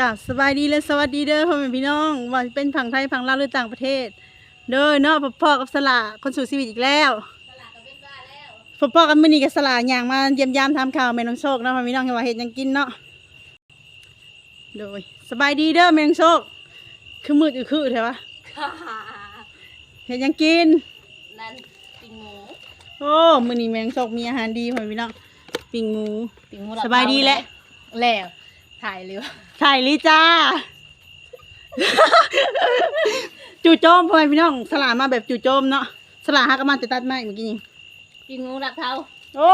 กับสบายดีและสวัสดีเด้อพ่อแม่พี่น้องว่าเป็นฝั่งไทยฝั่งลาวหรือต่างประเทศ เด้อเนาะพ่อๆกับสละคนสู่ชีวิตอีกแล้วพ่อๆกับมื้อนี้กับสละอย่างมาเยี่ยมยามทำข่าวแม่น้องโชคเนาะพ่อแม่พี่น้องเห็นว่าเฮ็ดหยังกินเนาะโดยสบายดีเด้อแม่น้องโชค คือมืดอือคือแท้วะเฮ็ดหยังกินนั่นปิงหมูโอ้มื้อนี้แม่น้องโชคมีอาหารดีพ่อแม่พี่น้องปิ้งหมูปิงหมูสบายดีแหละแล้วถ่ายเร็ว ไข่ลิจ้า จู่โจมพ่อแม่พี่น้องสลามาแบบจู่โจมเนาะสลาฮักก็มาจะตัดไม้เมื่อกี้นี่ปิงหมูดับเท้าโอ้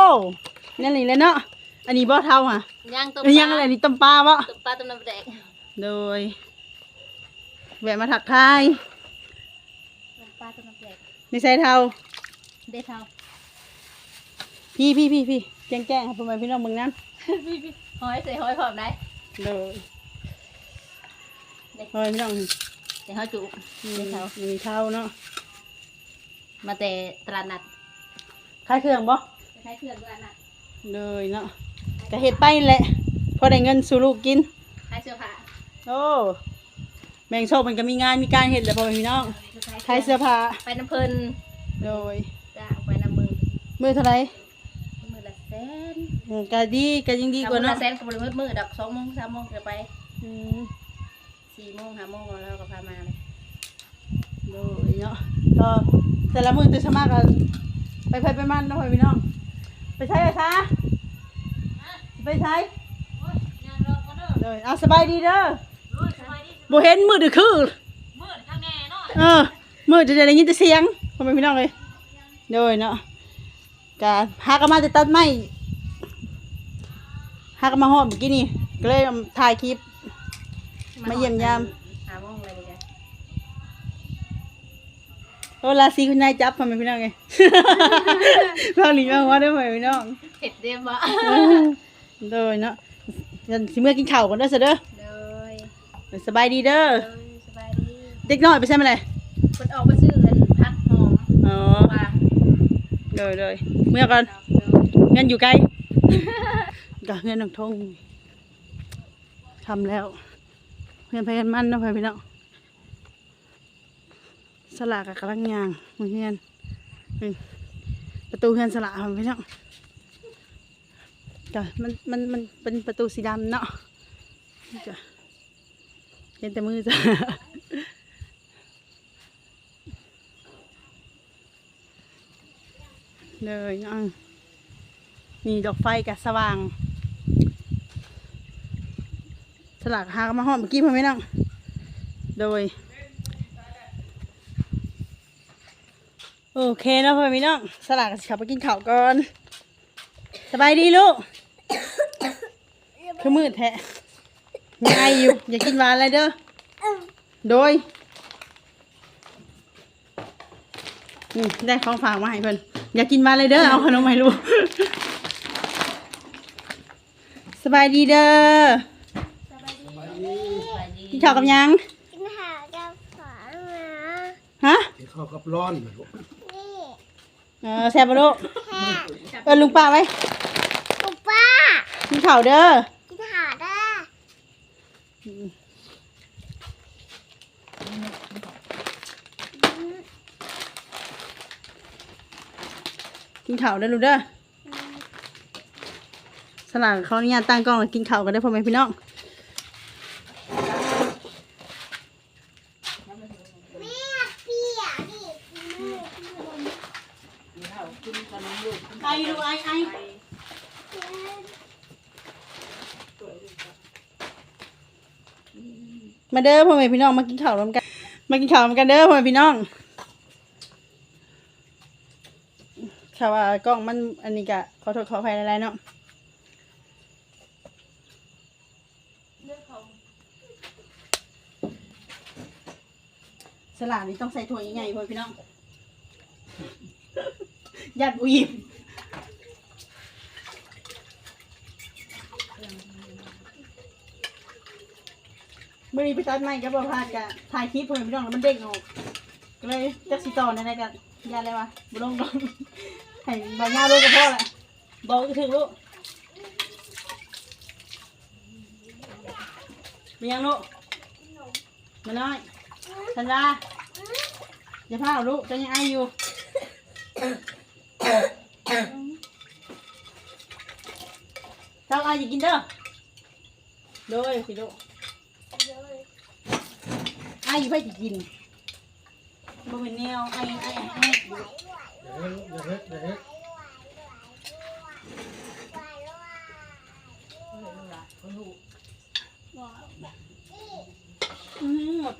นั่นนี่เลยเนาะอันนี้บ่เท่าค่ะย่างต้มอันนี้ยังอะไรนี่ต้มปลาบ่ต้มปลาต้มน้ำแดงโดยแวะมาถักทายต้มปลาต้มน้ำแดงนี่ใส่เท่าได้เท้าพี่พี่พี่พี่แจ้งแจ้งครับพ่อแม่พี่น้องเมืองนั้นพี่พี่หอยใส่หอยพร้อมได้โดย พ่อแม่พี่น้องใส่หอยจุนี่ได้เท้ามีเท่าเนาะมาแต่ตลาดนัดคล้ายเครื่องบ่ใช้เครื่องตลาดนัดเลยเนาะก็เฮ็ดไปแหละพอได้เงินสู่ลูกกินใช้เสื้อผ้าโอ้แมงโชคมันก็มีงานมีการเห็นแหล้วพ่อแม่พี่น้องขายเสื้อผ้าไปน้ำเพลินโดยจ้างไปน้ำมือมือเท่าไหรมือละแสนอืมก็ดีก็ยิ่งดีกว่ามือเนาะละแสนก็บริมืดมือดับสองโมงสามโมงจะไปอืม สี่โมงห้าโมงแล้วก็พามาเลยโดยเนาะก็แต่ละมือตื่นสมากกันไปไปไปมันเนาะพ่อแม่พี่น้อง ไปใช้ไปซะไปใช้โดยเอาสบายดีเด้อบ่เห็นมือดือคือเออมือจะได้ยินแต่เสียงพ่อแม่พี่น้องเลยโดยเนาะก็หากันมาจะตัดไม้หากันมาหอมเมื่อกี้นี่ก็เลยถ่ายคลิป มาเยี่ยมยามห้าโมงเลยดีจ้ะโอ้ลาซีคุณนายจับทำไมพี่น้องไงเราหนีมาว่าได้ไหมพี่น้องเผ็ดเดียบะโดยเนาะยันสิเมื่อกินข้าวกันเด้อเสยเด้อเลยสบายดีเด้อเลยสบายดีเด็กน้อยไปใช่ไหมเลยคนออกมาซื้อเงินพักหอมอ๋อว่าโดยโดยเมื่อก่อนเงินอยู่ไกล ก็เงินน้องทงทำแล้ว เงินไปกันมันเนาะพี่น้องสลากกับกำลังยางเงินนี่ประตูเงินสลากค่ะพี่น้องก็มันมันมันเป็นประตูสีดำเนาะจ้ะเห็นแต่มือจ้ะเลยอะนี่ดอกไฟกับสว่าง สลักหากนมาหอมเมื่อกี้พ่อแม่น้องโดย โอเคเนาะพ่อแม่น้องสลักสิขับไปกินข้าวก่อนสบายดีลูกคือมืดแท้ยังไงอยู่ อย่ากินหวานอะไรเด้อโดยนี่ได้ของฝากมาให้เพิ่นอย่ากินหวานเลยเด้อเอาขนมมาให้ลูกสบายดีเด้อสบายดีกิน ข้าวกับหยัง กินหากับฝามาฮะ กินข้าวกับร้อนเหมือนลูกนี่เออแซ่บปะลูกแค่เออลุงป้าไว้ปุ๊บป้า กินข้าวเด้อ กินหาได้กินข้าวเด้อลูกเด้อสลัดเขาเนี่ยตั้งกล้องแล้วกินข้าวกันได้อพ่อแม่พี่น้อง แม่เปียกดิ ไอลูไอ้ไอ้มาเด้อพ่อแม่พี่น้องมากินข้าวร่วมกัน มากินข้าวร่วมกันเด้อพ่อแม่พี่น้องข่าวว่ากล้องมันอันนี้กะขอโทษขออภัยอะไรเนาะสลัดนี่ต้องใส่ถ้วยใหญ่ๆพ่อแม่พี่น้อง ยัดบุยิมมื่อนี้ไปตัดไม้กับบอพลาดกะถ่ายคลิปเพื่อนพี่น้องแล้วมันเด้งออกก็เลยจักสิต่อในไหนกันยาอะไรวะบุลงลงให้บางยาลูกกับพ่อแหละบอกก็ถึงลูกโดเป็นยังลูกมาน้อยธันวาอย่าพาลูกจะยังไออยู่ เจ้าไอจะกินเด้อโดยสิลูกไออยู่ไปจะกินบ่เป็นแนวไอไอไออย่าเฮ็ดอย่าเฮ็ดอืมหมด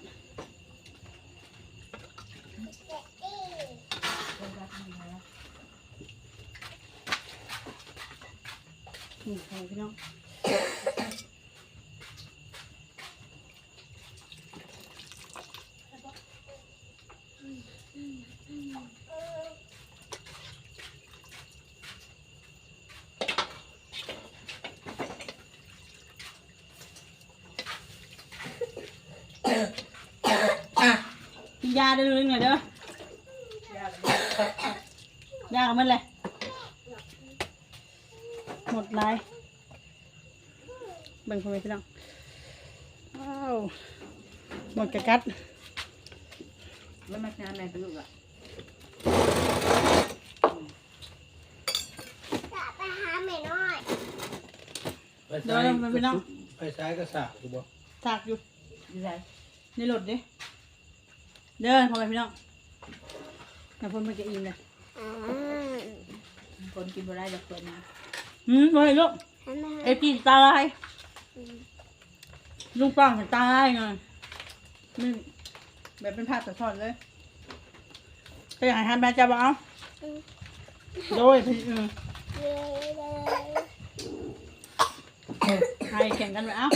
นี่ใครพี่น้องกินยาเด้อลุงหน่อยเด้อยากับมันเลย หมดลายเบิ่งพ่อแม่พี่น้องว้าวหมดกระกัดแล้วมาน้ำแม่เป็นลูกอะจะไปหาแม่น้อยไปซ้ายไปซ้ายก็สากถูกบ่ถากอยู่ดีใจในรถเด้เดินพ่อแม่พี่น้องน้ำพ่นมันจะอิ่มเลยอืมคนกินบ่ได้จากคนนะ อืมบ่ให้ลูกให้แม่เอฟจีตาลายลุงป้องจะตายไงนี่แบบเป็นภาพสะท้อนเลยก็อยากให้ทำแบบจะบอกเอาโดยพี่อืมเลยเลยให้แข่งกันไปเอา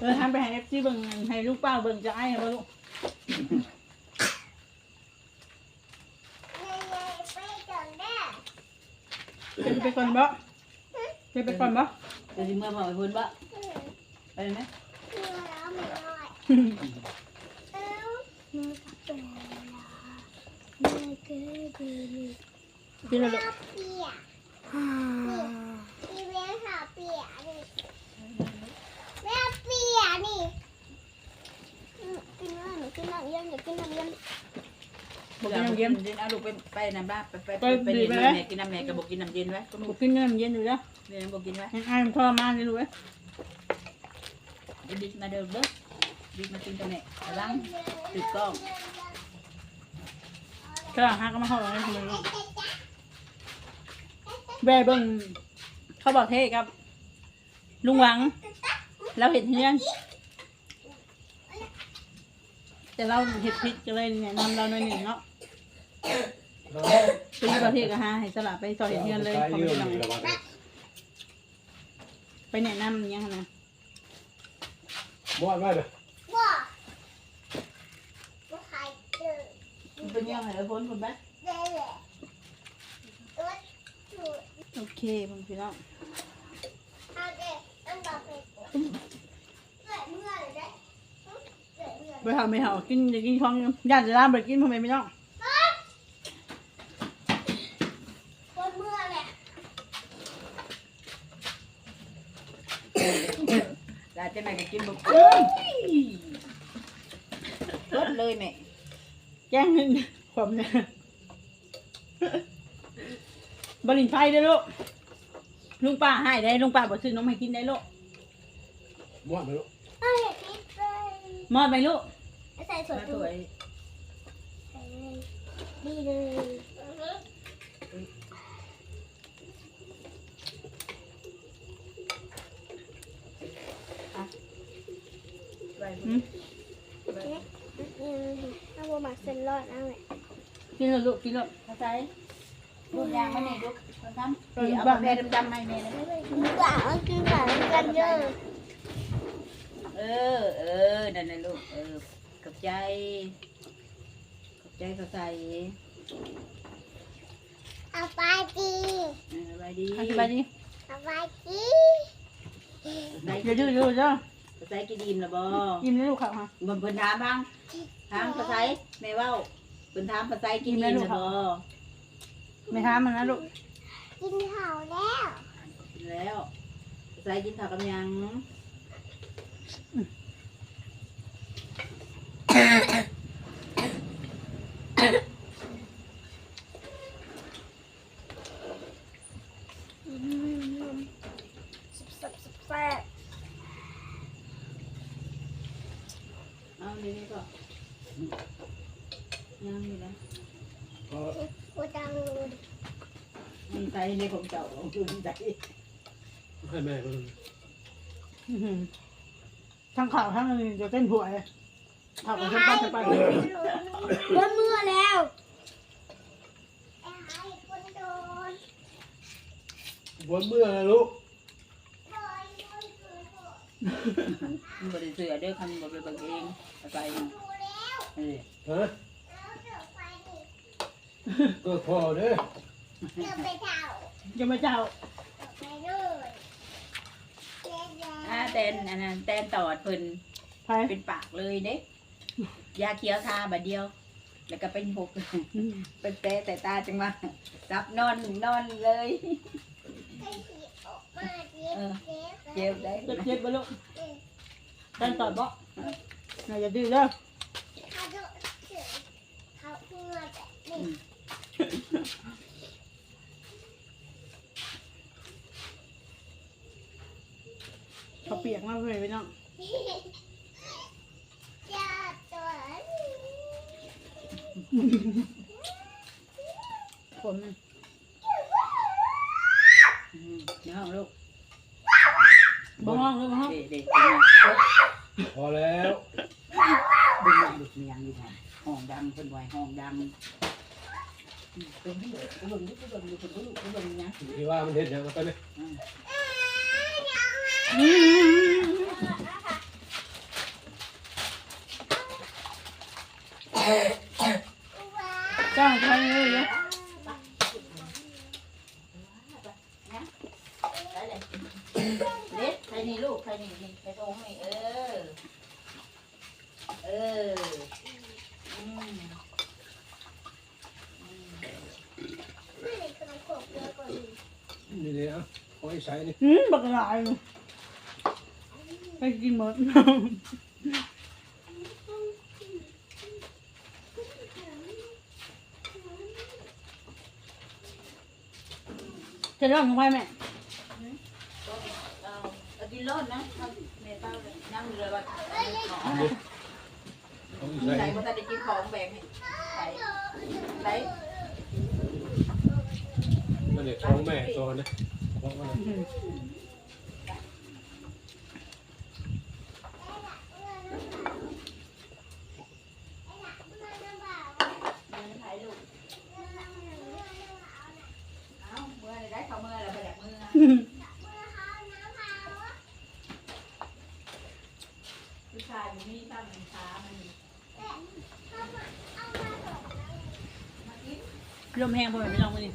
เออทำไปให้เอฟซีเบิ่งให้ลูกป้าเบิ่งจะไอ้บ่ลูก ไปจนได้ เป็นไปก่อนบ่เป็นไปก่อนบ่เดี๋ยวสิเมื่อบอกไอ้พุ่นบ่ไปไหมเมื่อแล้วแม่น้อยเอ้าแม่เป็นแม่เกิดดีกินแล้วลูกข้าวเปียกนี่พี่เลี้ยงข้าวเปียกนี่แม่เปียกนี่อืมกินน้ำหนูกินน้ำเย็นอย่ากินน้ำเย็น บอกกินน้ำเย็นเย็นเอาลูกไปไปน้ำบ้านไปไปไปไปดีเย็นไปแม่กินน้ำแม่ก็บอกกินน้ำเย็นไว้ก็บอกกินน้ำเย็นอยู่แล้วแม่บอกกินไว้ยังไอ้มันทรมานเลยลูกเอ้ยเดี๋ยวบิ๊กมาเดิมเด้อบิ๊กมากินกันแม่กำลังติดกล้องกระหักก็มาเข้าเลยทำไมลูกแบ่เบิ่งเขาบอกเท่ครับ ลุงหวัง เราเห็นเฮียนแต่เราเห็ดพิษก็เลยเนี่ยนำเราหน่อยหนึ่งเนาะ เราไปที่ประเทศก็ฮะให้สลับไปซอยเฮียนเลยซ้ายขอเยื่อไปหน่อยมีระวังไปแนะนำอย่างเงี้ยนะบ่อนไว้เด้อว่าว่าใครเจอมันเป็นยังไงไอ้พุ่นพุ่นไหมได้แหละตัวถูกโอเคผมพี่น้องเอาเด็กต้องบอกไปก่อนเกิดเมื่อไหร่ได้เกิดเมื่อไปหาไม่หากินจะกินของญาติจะร้านไปกินพ่อแม่พี่น้อง คนเมื่อแหละ ลาจะแม่ก็กินบุกรถเลยแม่แจ้งหนึ่งผมเนี่ยบรินไฟได้อลูกลุงป้าให้ได้ลุงป้าบอกซื้อนมให้กินได้ลูกบ่อนไปลูกเอาเด็กนิดเลยมอดไปลูก ใส่สวมายสดูวย ใส่เลยดีเลย ไป อืม อืม เอาบัวหมักเส้นรอดเอาเลยกินแล้วลูกกินแล้วเข้าใจลูกยางมาเนี่ยลูกคนน้ำเออเอาบ้าแม่ดำๆให้แม่นะกะเอาคือแบบกันเยอะเออ เออ นั่นแหละลูก เออกับใจกับใจเข้าใจเอาไปดีเออสบายดีอธิบายดิเอาไปดีได้อย่าดื้อดื้อจ้า เข้าใจกี่ดีมละบ่ยิ้มเลยลูกครับฮะบนเพิ่นถามบ้างถามภาษาแม่เว้าเพิ่นถามภาษากี่ดีมละบ่ไม่ท้ามมันนะลูกกินข้าวแล้วแล้วภาใส่กินข้าวกับหยัง สับสับสับแซ่บ เอาเดี๋ยวนี้ก็ ยังอยู่นะก็โอ้จังเลยมันใส่ในของเจ้าของคุณใส่ให้แม่ก็อื้อหือทั้งข่าวทั้งอันนี้จะเต้นหวยข่าวกับเต้นไปไปโดนมือแล้วไอ้ไอ้คนโดนวันเมื่อนะลูกโดนโดนโดนโดนมันบริเสือเด้อคันบริเบิกเองเอาใส่ดูแล้วเออ ฮะ แล้วเดี๋ยวไปนี่ ก็พอเด้อเดี๋ยวไปเท่าจะมาเจ้าเดี๋ยวไปเลยเจ๊แดอ่างแตนอันนั้นแตนตอดเพิ่นไปเป็นปากเลยเด้ยาเคี้ยวทาบัดเดียว แล้วก็เป็นหกอืมเป็นแต่แต่ตาจังว่ารับนอนนอนเลยให้ผีออกมาเจ๊เจ๊เจ็บได้เจ็บเจ็บไปลูกเจ๊เต้นต่อบ่น่าจะดื้อเด้อเขาโดนเสือเขาเงือแบบนี้ เขาเปียกมากเลยพี่น้องจ้าตัวผมมันอืมในห้องลูกบ้องเลยบ้องเด็กเด็กพอแล้วดึงดึงดึงยังอยู่ค่ะห้องดำเพิ่นไว้ห้องดำอืมเพิ่นเบิ่งเพิ่นเบิ่งเพิ่นเบิ่งเพิ่นเบิ่งเพิ่นเบิ่งนะที่ว่ามันเห็นอย่างนั้นไปไหมอืมอืมจ้างใครเลยเนาะ ได้เลยเล็ดใครนี่ลูกใครนี่นี่ใครโตให้เออ เอออืมอืม ไม่ได้กระโขกเยอะกว่านี้ นี่เลยอะของไอ้ใส่นี่อืมบักหลายเลยไปกินหมด จะเริ่มทำไมแม่เอาเอากินรอดนะเอาแม่เป้าเลยนั่งเลยว่าของไอ้ใส่ใส่ใส่มาแต่ได้กินของแบ่งให้ใส่ใส่ มันเนี่ยของแม่ตัวนะของมันอืมเงินถ่ายลูกเอาเมื่อได้เขาเมื่อแล้วไปดักมือนะอืมผู้ชายมันมีตั้งขามันมากินลมแห้งพอไหมพี่น้องวันนี้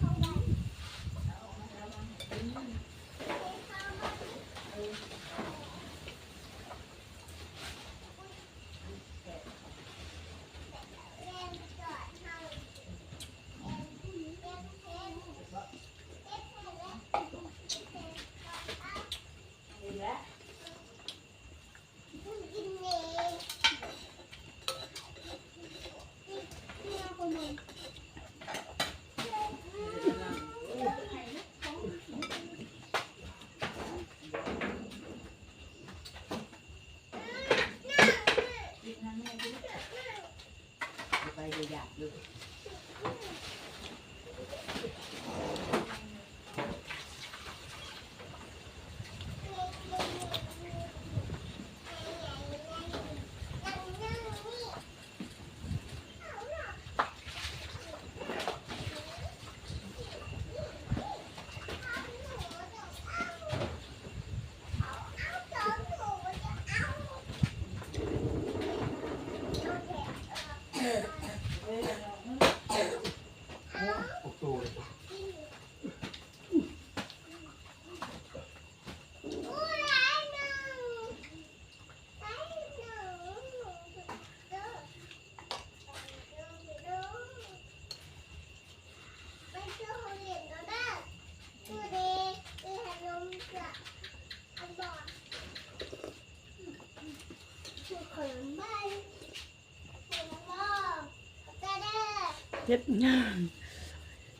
เจ็บ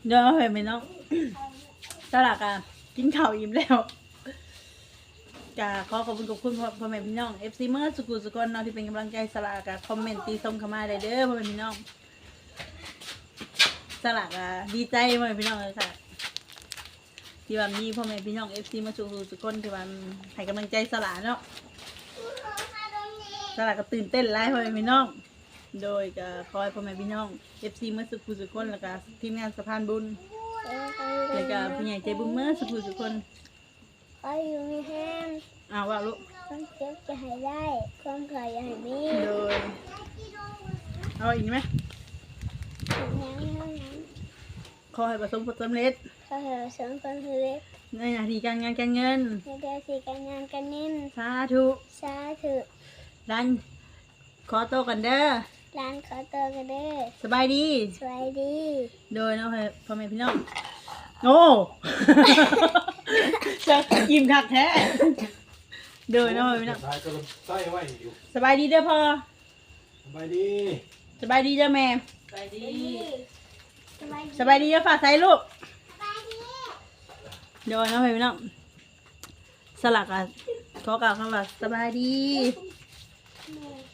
เดี๋ยวไปไหมน้องตลาดอะกินข้าวอิ่มแล้วกะขอขอบคุณขอบคุณพ่อพ่อแม่พี่น้อง FC เมื่อสุกุสุกนเนาะที่เป็นกำลังใจสลากกะคอมเมนต์ตีส้มเข้ามาได้เด้อพ่อแม่พี่น้องสลากอะดีใจพ่อแม่พี่น้องเลยค่ะที่ว่ามีพ่อแม่พี่น้อง FC มาสุกุสุกนที่ว่าให้กำลังใจสลากเนาะ สลากก็ตื่นเต้นไล่พ่อแม่พี่น้อง โดยก็ขอให้พ่อแม่พี่น้อง FC เมื่อสุขุสุขคนแล้วก็ทีมงานสะพานบุญแล้วก็ผู้ใหญ่ใจบุญเมื่อสุขุสุขคนก็อยู่ในแห้งอ้าวว่าลูกความเจ็บจะหายได้ความขายจะหายมีโดยเอาอีกไหมถึงยังเท่านั้นขอให้ประสบผลสำเร็จก็เหอเสริมความสำเร็จในหน้าที่การงานการเงินในเดือนสี่การงานการเงินสาธุสาธุ ดันขอโตวกันเด้อร้านขอตัวกันเด้อสบายดี สวัสดี โดยเนาะพ่อแม่พี่น้อง โอ้ จะยิ้มคักแท้ โดยเนาะพ่อแม่พี่น้อง ท้ายก็ใส่ไว้อยู่สบายดีเด้อพ่อ สบายดีสบายดีเด้อแม่ ไปดีสวัสดีสบายดีเด้อฝากใส่ลูกสวัสดีโดยเนาะพ่อแม่พี่น้อง สลักอะขอกล่าวคำว่าสบายดี แม่